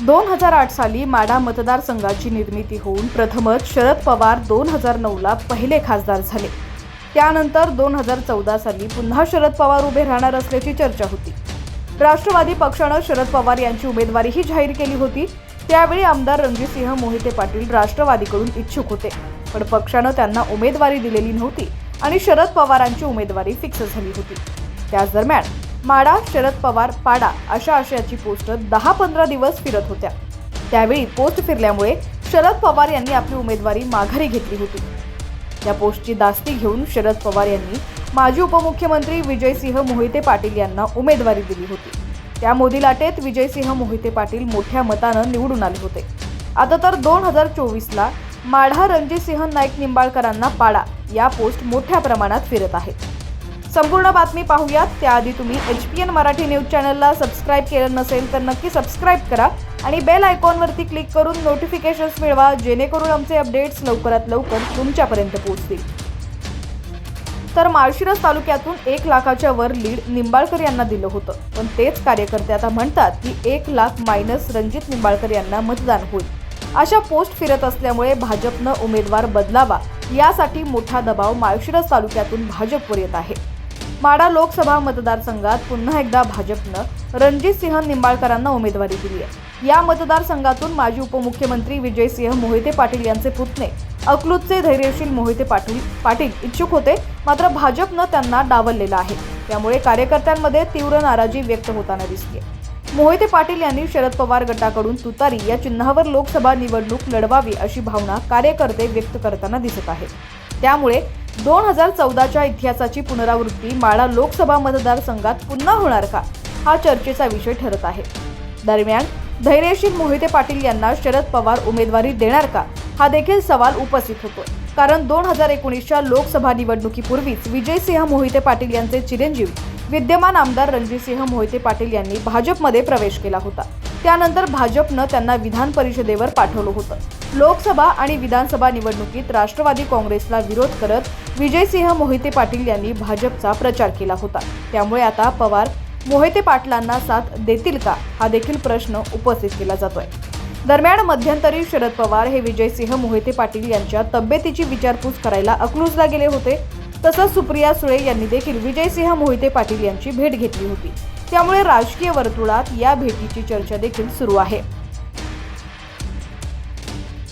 दोन हजार आठ साली माडा मतदारसंघाची निर्मिती होऊन प्रथमच शरद पवार दोन हजार नऊला पहिले खासदार झाले. त्यानंतर दोन हजार चौदा साली पुन्हा शरद पवार उभे राहणार असल्याची चर्चा होती. राष्ट्रवादी पक्षानं शरद पवार यांची उमेदवारीही जाहीर केली होती. त्यावेळी आमदार रणजितसिंह मोहिते पाटील राष्ट्रवादीकडून इच्छुक होते. पण पक्षानं त्यांना उमेदवारी दिलेली नव्हती आणि शरद पवारांची उमेदवारी फिक्स झाली होती. त्याच दरम्यान माडा शरद पवार पाडा अशा आशयाची पोस्ट दहा पंधरा दिवस फिरत होत्या. त्यावेळी पोस्ट फिरल्यामुळे शरद पवार यांनी आपली उमेदवारी माघारी घेतली होती. या पोस्टची दास्ती घेऊन शरद पवार यांनी माजी उपमुख्यमंत्री विजयसिंह मोहिते पाटील यांना उमेदवारी दिली होती. त्या मोदी लाटेत विजयसिंह मोहिते पाटील मोठ्या मतानं निवडून आले होते. आता तर दोन हजार चोवीसला माढा रणजितसिंह नाईक निंबाळकरांना पाडा या पोस्ट मोठ्या प्रमाणात फिरत आहेत. संपूर्ण बातमी पाहूयात. त्याआधी तुम्ही H P N Marathi news चॅनलला सबस्क्राईब केलं नसेल तर नक्की सबस्क्राईब करा आणि बेल आयकॉनवरती क्लिक करून नोटिफिकेशन्स मिळवा जेणेकरून आमचे अपडेट्स लवकरात लवकर तुमच्यापर्यंत पोहोचतील. तर माळशिरस तालुक्यातून एक लाखाच्या वर लीड निंबाळकर यांना दिलं होतं. पण तेच कार्यकर्ते आता म्हणतात की एक लाख मायनस रणजित निंबाळकर यांना मतदान होईल. अशा पोस्ट फिरत असल्यामुळे भाजपनं उमेदवार बदलावा यासाठी मोठा दबाव माळशिरस तालुक्यातून भाजपवर येत आहे. माडा लोकसभा मतदारसंघात पुन्हा एकदा भाजपनं रणजितसिंह निंबाळकरांना उमेदवारी दिली आहे. या मतदारसंघातून माजी उपमुख्यमंत्री विजयसिंह मोहिते पाटील यांचे पुतणे अकलूतचे धैर्यशील मोहिते पाटील पाटील इच्छुक होते मात्र भाजपनं त्यांना डावललेलं आहे. त्यामुळे कार्यकर्त्यांमध्ये तीव्र नाराजी व्यक्त होताना दिसते मोहिते पाटील यांनी शरद पवार गटाकडून तुतारी या चिन्हावर लोकसभा निवडणूक लढवावी अशी भावना कार्यकर्ते व्यक्त करताना दिसत आहेत. त्यामुळे दोन हजार चौदाच्या इतिहासाची पुनरावृत्ती माळा लोकसभा मतदारसंघात पुन्हा होणार का? हा चर्चेचा विषय ठरत आहे. दरम्यान धैर्यशील मोहिते पाटील यांना शरद पवार उमेदवारी देणार का? हा देखील सवाल उपस्थित होतोय कारण दोन हजार एकोणीसच्या लोकसभा निवडणुकीपूर्वीच विजयसिंह मोहिते पाटील यांचे चिरंजीव विद्यमान आमदार रणजितसिंह मोहिते पाटील यांनी भाजपमध्ये प्रवेश केला होता. त्यानंतर भाजपनं त्यांना विधान परिषदेवर पाठवलं होतं. लोकसभा आणि विधानसभा निवडणुकीत राष्ट्रवादी काँग्रेसला विरोध करत विजयसिंह मोहिते पाटील यांनी भाजपचा प्रचार केला होता. त्यामुळे आता पवार मोहिते पाटलांना साथ देतील का हा देखील प्रश्न उपस्थित केला जातोय. दरम्यान मध्यंतरी शरद पवार हे विजयसिंह मोहिते पाटील यांच्या तब्येतीची विचारपूस करायला अकलूजला गेले होते. तसंच सुप्रिया सुळे यांनी देखील विजयसिंह मोहिते पाटील यांची भेट घेतली होती. त्यामुळे राजकीय वर्तुळात या भेटीची चर्चा देखील सुरू आहे.